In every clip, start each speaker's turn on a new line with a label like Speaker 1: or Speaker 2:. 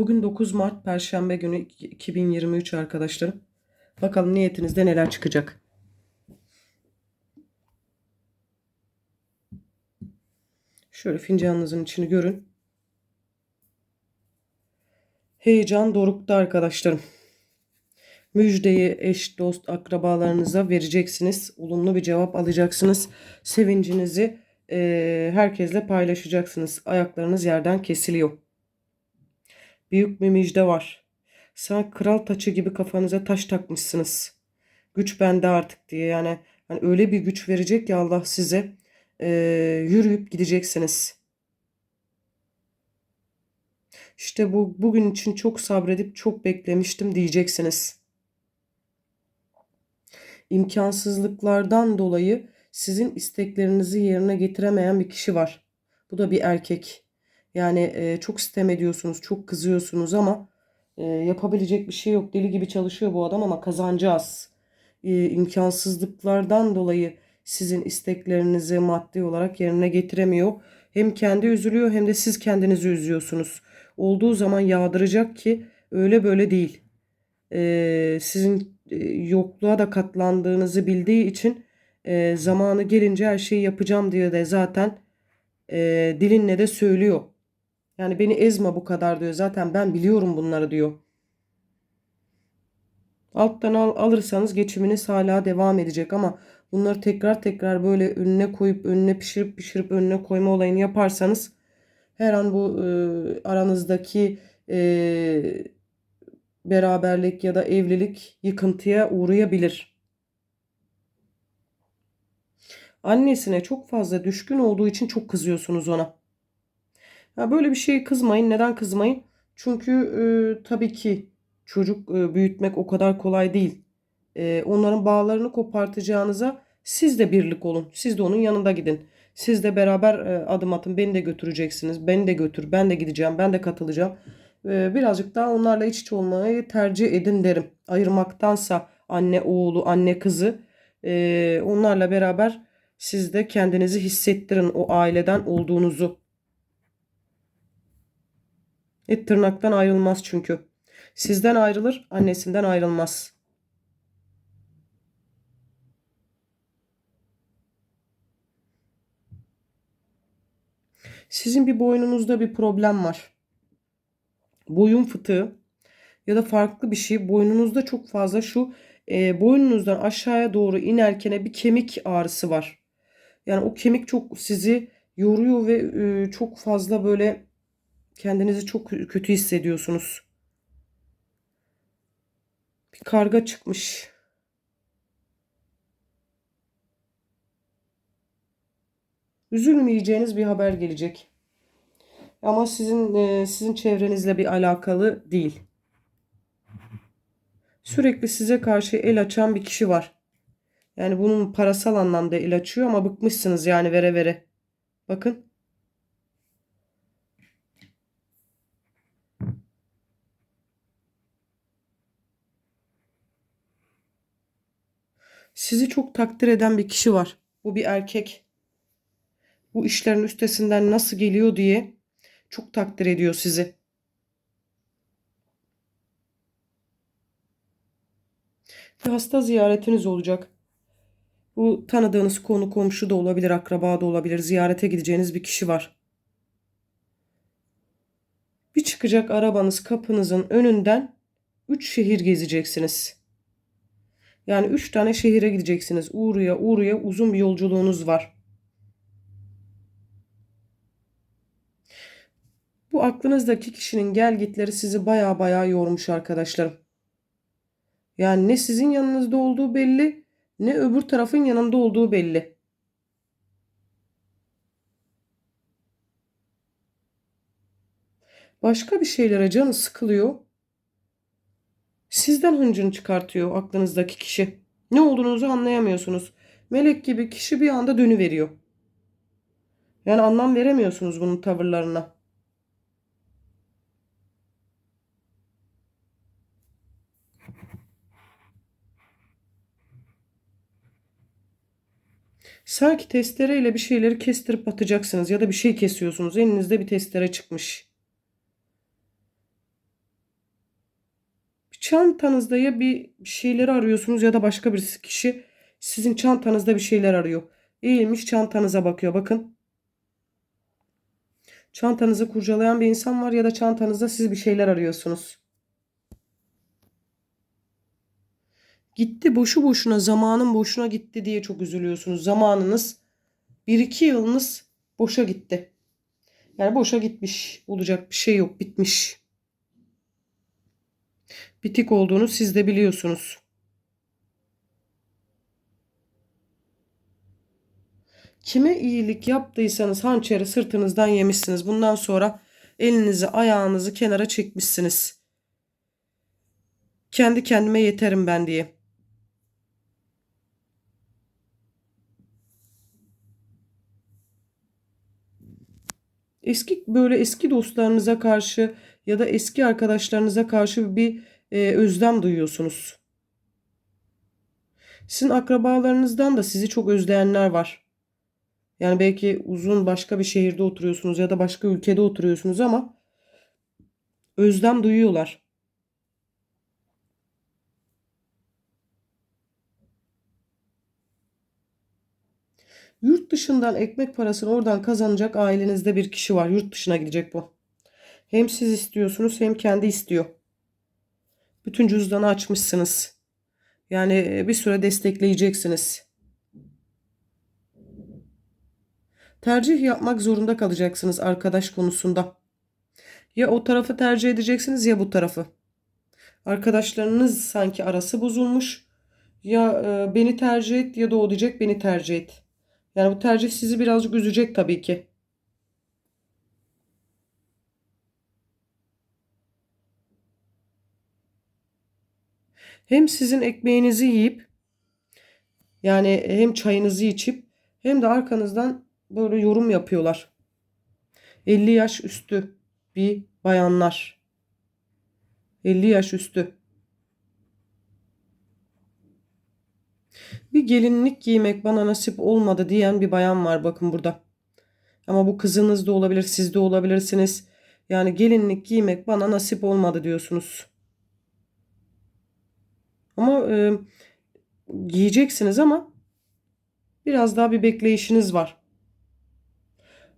Speaker 1: Bugün 9 Mart Perşembe günü 2023 arkadaşlarım. Bakalım niyetinizde neler çıkacak. Şöyle fincanınızın içini görün. Heyecan dorukta arkadaşlarım. Müjdeyi eş, dost, akrabalarınıza vereceksiniz. Olumlu bir cevap alacaksınız. Sevincinizi e, herkesle paylaşacaksınız. Ayaklarınız yerden kesiliyor. Büyük bir müjde var. Sanki kral taçı gibi kafanıza taş takmışsınız. Güç bende artık diye yani hani öyle bir güç verecek ya Allah size e, yürüyüp gideceksiniz. İşte bu bugün için çok sabredip çok beklemiştim diyeceksiniz. İmkansızlıklardan dolayı sizin isteklerinizi yerine getiremeyen bir kişi var. Bu da bir erkek. Yani e, çok sitem ediyorsunuz, çok kızıyorsunuz ama e, yapabilecek bir şey yok. Deli gibi çalışıyor bu adam ama kazancı az. E, imkansızlıklardan dolayı sizin isteklerinizi maddi olarak yerine getiremiyor. Hem kendi üzülüyor hem de siz kendinizi üzüyorsunuz. Olduğu zaman yağdıracak ki öyle böyle değil. E, sizin e, yokluğa da katlandığınızı bildiği için e, zamanı gelince her şeyi yapacağım diye de zaten e, dilinle de söylüyor. Yani beni ezme bu kadar diyor. Zaten ben biliyorum bunları diyor. Alttan al, alırsanız geçiminiz hala devam edecek ama bunları tekrar tekrar böyle önüne koyup önüne pişirip pişirip önüne koyma olayını yaparsanız her an bu e, aranızdaki e, beraberlik ya da evlilik yıkıntıya uğrayabilir. Annesine çok fazla düşkün olduğu için çok kızıyorsunuz ona. Ya böyle bir şeye kızmayın. Neden kızmayın? Çünkü e, tabii ki çocuk e, büyütmek o kadar kolay değil. E, onların bağlarını kopartacağınıza siz de birlik olun. Siz de onun yanında gidin. Siz de beraber e, adım atın. Beni de götüreceksiniz. Beni de götür. Ben de gideceğim. Ben de katılacağım. E, birazcık daha onlarla iç içe olmayı tercih edin derim. Ayırmaktansa anne oğlu, anne kızı e, onlarla beraber siz de kendinizi hissettirin o aileden olduğunuzu. Et tırnaktan ayrılmaz çünkü. Sizden ayrılır, annesinden ayrılmaz. Sizin bir boynunuzda bir problem var. Boyun fıtığı ya da farklı bir şey. Boynunuzda çok fazla şu e, boynunuzdan aşağıya doğru inerken bir kemik ağrısı var. Yani o kemik çok sizi yoruyor ve e, çok fazla böyle kendinizi çok kötü hissediyorsunuz. Bir karga çıkmış. Üzülmeyeceğiniz bir haber gelecek. Ama sizin e, sizin çevrenizle bir alakalı değil. Sürekli size karşı el açan bir kişi var. Yani bunun parasal anlamda el açıyor ama bıkmışsınız yani vere vere. Bakın. Sizi çok takdir eden bir kişi var. Bu bir erkek. Bu işlerin üstesinden nasıl geliyor diye çok takdir ediyor sizi. Bir hasta ziyaretiniz olacak. Bu tanıdığınız konu komşu da olabilir, akraba da olabilir. Ziyarete gideceğiniz bir kişi var. Bir çıkacak arabanız kapınızın önünden 3 şehir gezeceksiniz. Yani 3 tane şehire gideceksiniz. Uğruya uğruya uzun bir yolculuğunuz var. Bu aklınızdaki kişinin gel gitleri sizi baya baya yormuş arkadaşlarım. Yani ne sizin yanınızda olduğu belli ne öbür tarafın yanında olduğu belli. Başka bir şeylere canı sıkılıyor Sizden hıncını çıkartıyor aklınızdaki kişi. Ne olduğunuzu anlayamıyorsunuz. Melek gibi kişi bir anda dönüveriyor. Yani anlam veremiyorsunuz bunun tavırlarına. Sanki testereyle bir şeyleri kestirip atacaksınız ya da bir şey kesiyorsunuz. Elinizde bir testere çıkmış. Çantanızda ya bir şeyleri arıyorsunuz ya da başka bir kişi sizin çantanızda bir şeyler arıyor. Eğilmiş çantanıza bakıyor. Bakın. Çantanızı kurcalayan bir insan var ya da çantanızda siz bir şeyler arıyorsunuz. Gitti boşu boşuna zamanın boşuna gitti diye çok üzülüyorsunuz. Zamanınız bir iki yılınız boşa gitti. Yani boşa gitmiş. Olacak bir şey yok. Bitmiş. Bitik olduğunu siz de biliyorsunuz. Kime iyilik yaptıysanız hançeri sırtınızdan yemişsiniz. Bundan sonra elinizi ayağınızı kenara çekmişsiniz. Kendi kendime yeterim ben diye. Eski böyle eski dostlarınıza karşı ya da eski arkadaşlarınıza karşı bir e, özlem duyuyorsunuz. Sizin akrabalarınızdan da sizi çok özleyenler var. Yani belki uzun başka bir şehirde oturuyorsunuz ya da başka ülkede oturuyorsunuz ama özlem duyuyorlar. Yurt dışından ekmek parasını oradan kazanacak ailenizde bir kişi var. Yurt dışına gidecek bu. Hem siz istiyorsunuz hem kendi istiyor. Bütün cüzdanı açmışsınız. Yani bir süre destekleyeceksiniz. Tercih yapmak zorunda kalacaksınız arkadaş konusunda. Ya o tarafı tercih edeceksiniz ya bu tarafı. Arkadaşlarınız sanki arası bozulmuş. Ya e, beni tercih et ya da o diyecek beni tercih et. Yani bu tercih sizi birazcık üzecek tabii ki. Hem sizin ekmeğinizi yiyip yani hem çayınızı içip hem de arkanızdan böyle yorum yapıyorlar. 50 yaş üstü bir bayanlar. 50 yaş üstü. Bir gelinlik giymek bana nasip olmadı diyen bir bayan var bakın burada. Ama bu kızınız da olabilir, siz de olabilirsiniz. Yani gelinlik giymek bana nasip olmadı diyorsunuz. Ama e, giyeceksiniz ama biraz daha bir bekleyişiniz var.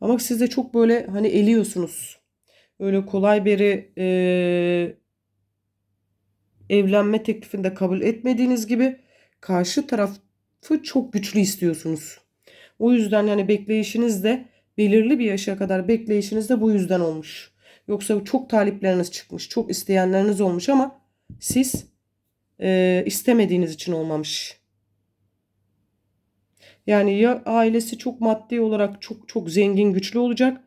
Speaker 1: Ama siz de çok böyle hani eliyorsunuz. Öyle kolay biri e, evlenme teklifinde kabul etmediğiniz gibi karşı tarafı çok güçlü istiyorsunuz. O yüzden yani bekleyişiniz de belirli bir yaşa kadar bekleyişiniz de bu yüzden olmuş. Yoksa çok talipleriniz çıkmış, çok isteyenleriniz olmuş ama siz e, istemediğiniz için olmamış. Yani ya ailesi çok maddi olarak çok çok zengin, güçlü olacak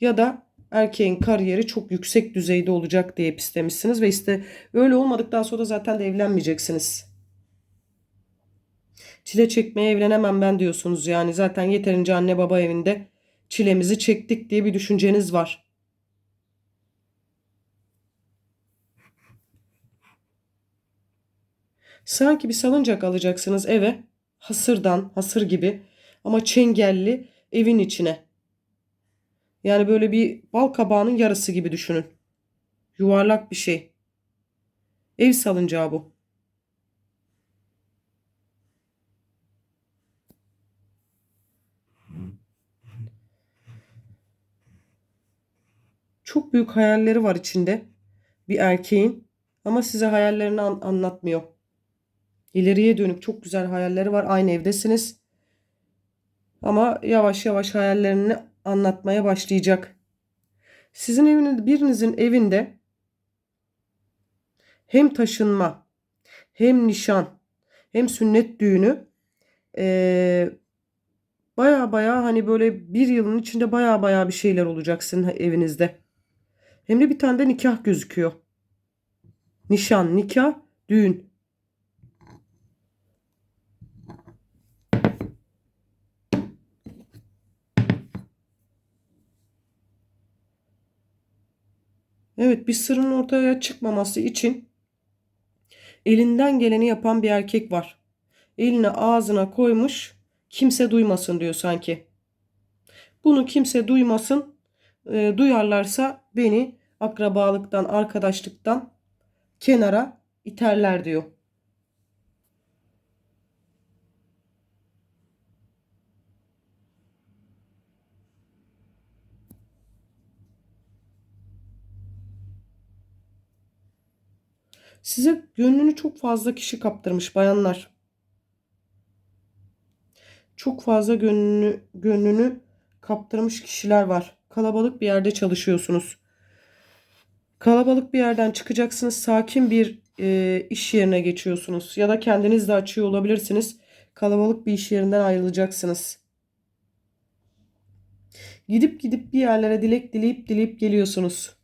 Speaker 1: ya da erkeğin kariyeri çok yüksek düzeyde olacak diye istemişsiniz ve işte öyle olmadıktan sonra zaten de evlenmeyeceksiniz. Çile çekmeye evlenemem ben diyorsunuz yani zaten yeterince anne baba evinde çilemizi çektik diye bir düşünceniz var. Sanki bir salıncak alacaksınız eve. Hasırdan, hasır gibi ama çengelli evin içine. Yani böyle bir bal kabağının yarısı gibi düşünün. Yuvarlak bir şey. Ev salıncağı bu. Çok büyük hayalleri var içinde bir erkeğin ama size hayallerini an- anlatmıyor. İleriye dönük çok güzel hayalleri var. Aynı evdesiniz. Ama yavaş yavaş hayallerini anlatmaya başlayacak. Sizin eviniz, birinizin evinde hem taşınma, hem nişan, hem sünnet düğünü ee, baya baya hani böyle bir yılın içinde baya baya bir şeyler olacak sizin evinizde. Hem de bir tane de nikah gözüküyor. Nişan, nikah Düğün. Evet bir sırrın ortaya çıkmaması için elinden geleni yapan bir erkek var. Elini ağzına koymuş kimse duymasın diyor sanki. Bunu kimse duymasın. E, duyarlarsa beni akrabalıktan, arkadaşlıktan kenara iterler diyor. Size gönlünü çok fazla kişi kaptırmış bayanlar. Çok fazla gönlünü, gönlünü kaptırmış kişiler var. Kalabalık bir yerde çalışıyorsunuz. Kalabalık bir yerden çıkacaksınız. Sakin bir e, iş yerine geçiyorsunuz. Ya da kendiniz de açıyor olabilirsiniz. Kalabalık bir iş yerinden ayrılacaksınız. Gidip gidip bir yerlere dilek dileyip dileyip geliyorsunuz.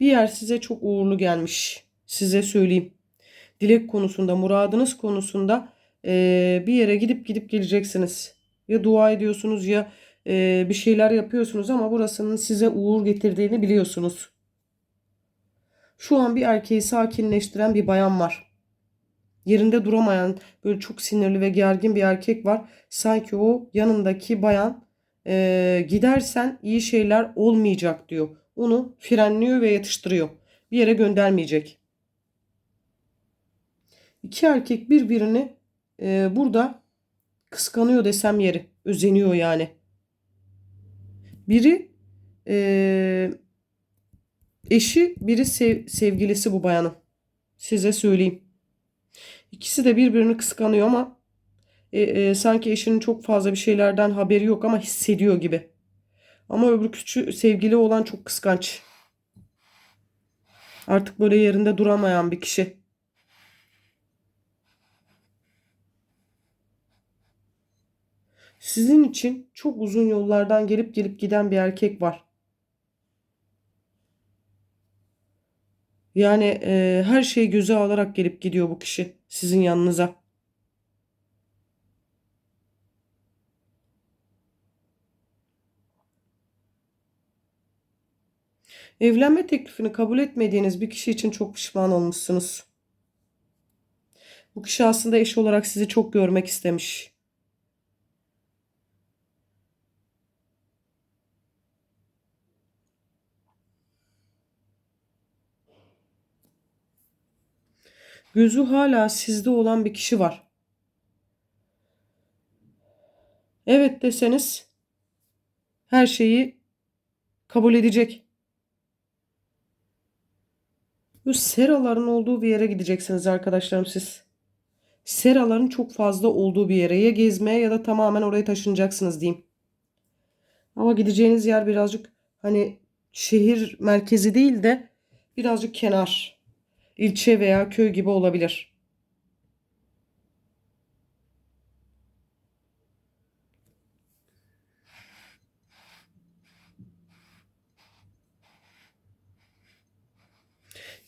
Speaker 1: Bir yer size çok uğurlu gelmiş. Size söyleyeyim. Dilek konusunda, muradınız konusunda e, bir yere gidip gidip geleceksiniz. Ya dua ediyorsunuz ya e, bir şeyler yapıyorsunuz ama burasının size uğur getirdiğini biliyorsunuz. Şu an bir erkeği sakinleştiren bir bayan var. Yerinde duramayan böyle çok sinirli ve gergin bir erkek var. Sanki o yanındaki bayan e, gidersen iyi şeyler olmayacak diyor. Onu frenliyor ve yatıştırıyor. Bir yere göndermeyecek. İki erkek birbirini e, burada kıskanıyor desem yeri. Özeniyor yani. Biri e, eşi, biri sev, sevgilisi bu bayanın. Size söyleyeyim. İkisi de birbirini kıskanıyor ama e, e, sanki eşinin çok fazla bir şeylerden haberi yok ama hissediyor gibi. Ama öbür küçük sevgili olan çok kıskanç. Artık böyle yerinde duramayan bir kişi. Sizin için çok uzun yollardan gelip gelip giden bir erkek var. Yani e, her şeyi göze alarak gelip gidiyor bu kişi sizin yanınıza. Evlenme teklifini kabul etmediğiniz bir kişi için çok pişman olmuşsunuz. Bu kişi aslında eş olarak sizi çok görmek istemiş. Gözü hala sizde olan bir kişi var. Evet deseniz her şeyi kabul edecek. Bu seraların olduğu bir yere gideceksiniz arkadaşlarım siz. Seraların çok fazla olduğu bir yere ya gezmeye ya da tamamen oraya taşınacaksınız diyeyim. Ama gideceğiniz yer birazcık hani şehir merkezi değil de birazcık kenar ilçe veya köy gibi olabilir.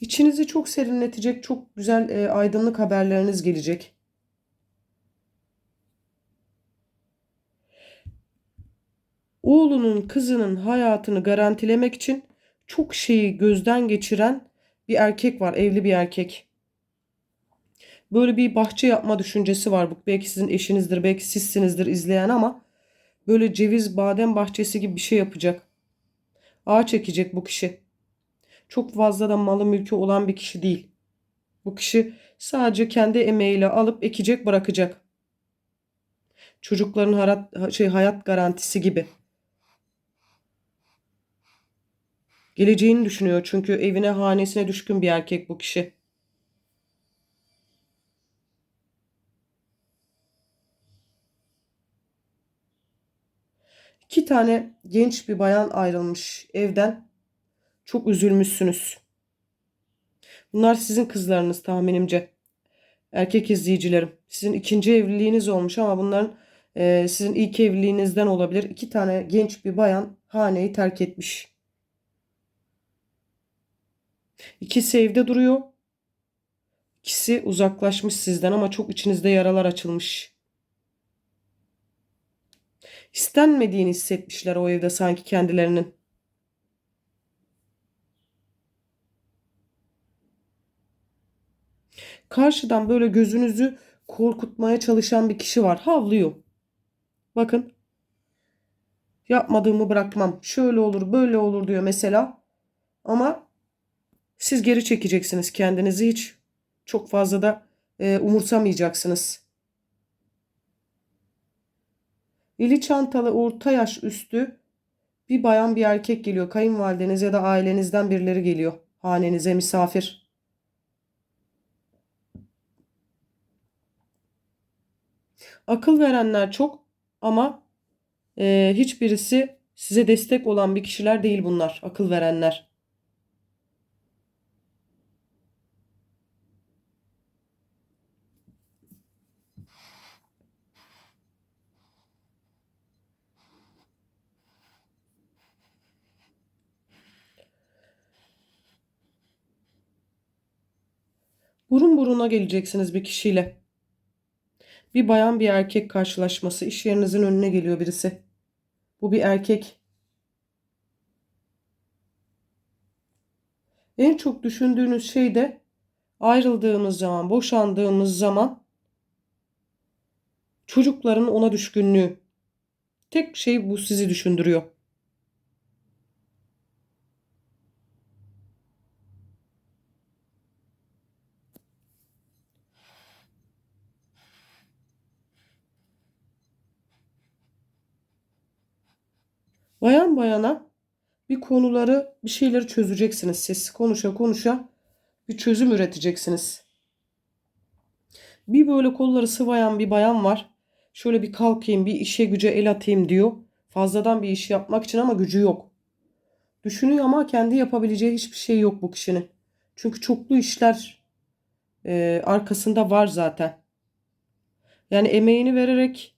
Speaker 1: İçinizi çok serinletecek, çok güzel e, aydınlık haberleriniz gelecek. Oğlunun, kızının hayatını garantilemek için çok şeyi gözden geçiren bir erkek var, evli bir erkek. Böyle bir bahçe yapma düşüncesi var. Bu belki sizin eşinizdir, belki sizsinizdir izleyen ama böyle ceviz, badem bahçesi gibi bir şey yapacak. Ağaç ekecek bu kişi. Çok fazla da malı mülkü olan bir kişi değil. Bu kişi sadece kendi emeğiyle alıp ekecek, bırakacak. Çocukların şey, hayat garantisi gibi. Geleceğini düşünüyor çünkü evine hanesine düşkün bir erkek bu kişi. İki tane genç bir bayan ayrılmış evden. Çok üzülmüşsünüz. Bunlar sizin kızlarınız tahminimce. Erkek izleyicilerim. Sizin ikinci evliliğiniz olmuş ama bunların e, sizin ilk evliliğinizden olabilir. İki tane genç bir bayan haneyi terk etmiş. İkisi evde duruyor. İkisi uzaklaşmış sizden ama çok içinizde yaralar açılmış. İstenmediğini hissetmişler o evde sanki kendilerinin. Karşıdan böyle gözünüzü korkutmaya çalışan bir kişi var. Havlıyor. Bakın. Yapmadığımı bırakmam. Şöyle olur, böyle olur diyor mesela. Ama siz geri çekeceksiniz kendinizi hiç çok fazla da e, umursamayacaksınız. Eli çantalı orta yaş üstü bir bayan bir erkek geliyor. Kayınvalideniz ya da ailenizden birileri geliyor. Hanenize misafir. Akıl verenler çok ama e, hiçbirisi size destek olan bir kişiler değil bunlar. Akıl verenler. Burun buruna geleceksiniz bir kişiyle. Bir bayan bir erkek karşılaşması. İş yerinizin önüne geliyor birisi. Bu bir erkek. En çok düşündüğünüz şey de ayrıldığımız zaman, boşandığımız zaman çocukların ona düşkünlüğü. Tek şey bu sizi düşündürüyor. Bayan bayana bir konuları, bir şeyleri çözeceksiniz. Siz konuşa konuşa bir çözüm üreteceksiniz. Bir böyle kolları sıvayan bir bayan var. Şöyle bir kalkayım, bir işe güce el atayım diyor. Fazladan bir iş yapmak için ama gücü yok. Düşünüyor ama kendi yapabileceği hiçbir şey yok bu kişinin. Çünkü çoklu işler e, arkasında var zaten. Yani emeğini vererek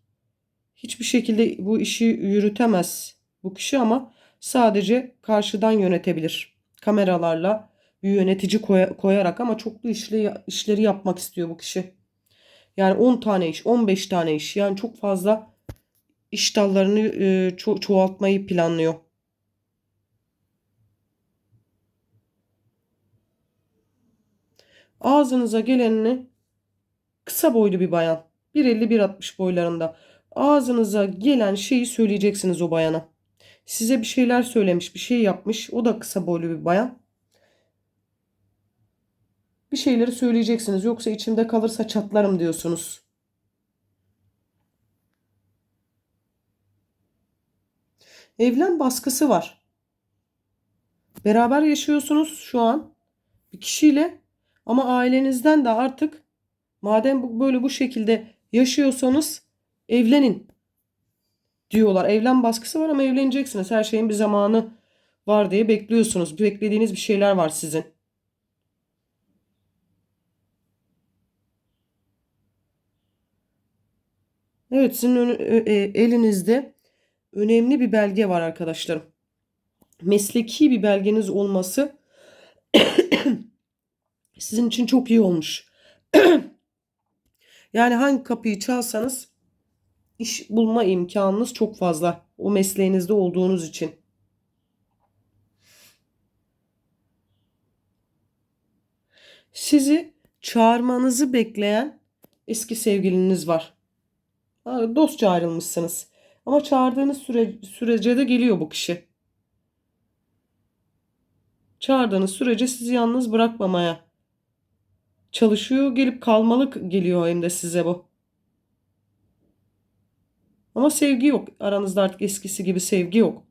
Speaker 1: hiçbir şekilde bu işi yürütemez bu kişi ama sadece karşıdan yönetebilir. Kameralarla bir yönetici koy- koyarak ama çoklu işli, işleri yapmak istiyor bu kişi. Yani 10 tane iş, 15 tane iş yani çok fazla iş dallarını e, ço- çoğaltmayı planlıyor. Ağzınıza gelenini kısa boylu bir bayan. 1.50-1.60 boylarında. Ağzınıza gelen şeyi söyleyeceksiniz o bayana. Size bir şeyler söylemiş, bir şey yapmış. O da kısa boylu bir bayan. Bir şeyleri söyleyeceksiniz. Yoksa içimde kalırsa çatlarım diyorsunuz. Evlen baskısı var. Beraber yaşıyorsunuz şu an bir kişiyle ama ailenizden de artık madem böyle bu şekilde yaşıyorsanız evlenin diyorlar. Evlen baskısı var ama evleneceksiniz. Her şeyin bir zamanı var diye bekliyorsunuz. Beklediğiniz bir şeyler var sizin. Evet sizin önü- ö- e, elinizde önemli bir belge var arkadaşlarım. Mesleki bir belgeniz olması sizin için çok iyi olmuş. Yani hangi kapıyı çalsanız iş bulma imkanınız çok fazla. O mesleğinizde olduğunuz için. Sizi çağırmanızı bekleyen eski sevgiliniz var. Dostça ayrılmışsınız. Ama çağırdığınız süre, sürece de geliyor bu kişi. Çağırdığınız sürece sizi yalnız bırakmamaya çalışıyor. Gelip kalmalık geliyor hem de size bu. Ama sevgi yok. Aranızda artık eskisi gibi sevgi yok.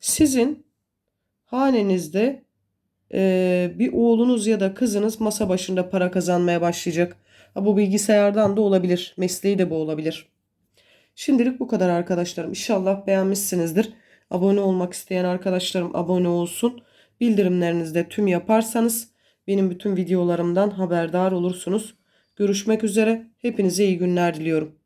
Speaker 1: Sizin hanenizde eee, bir oğlunuz ya da kızınız masa başında para kazanmaya başlayacak. Ha, bu bilgisayardan da olabilir. Mesleği de bu olabilir. Şimdilik bu kadar arkadaşlarım. İnşallah beğenmişsinizdir. Abone olmak isteyen arkadaşlarım abone olsun. Bildirimlerinizi de tüm yaparsanız benim bütün videolarımdan haberdar olursunuz. Görüşmek üzere. Hepinize iyi günler diliyorum.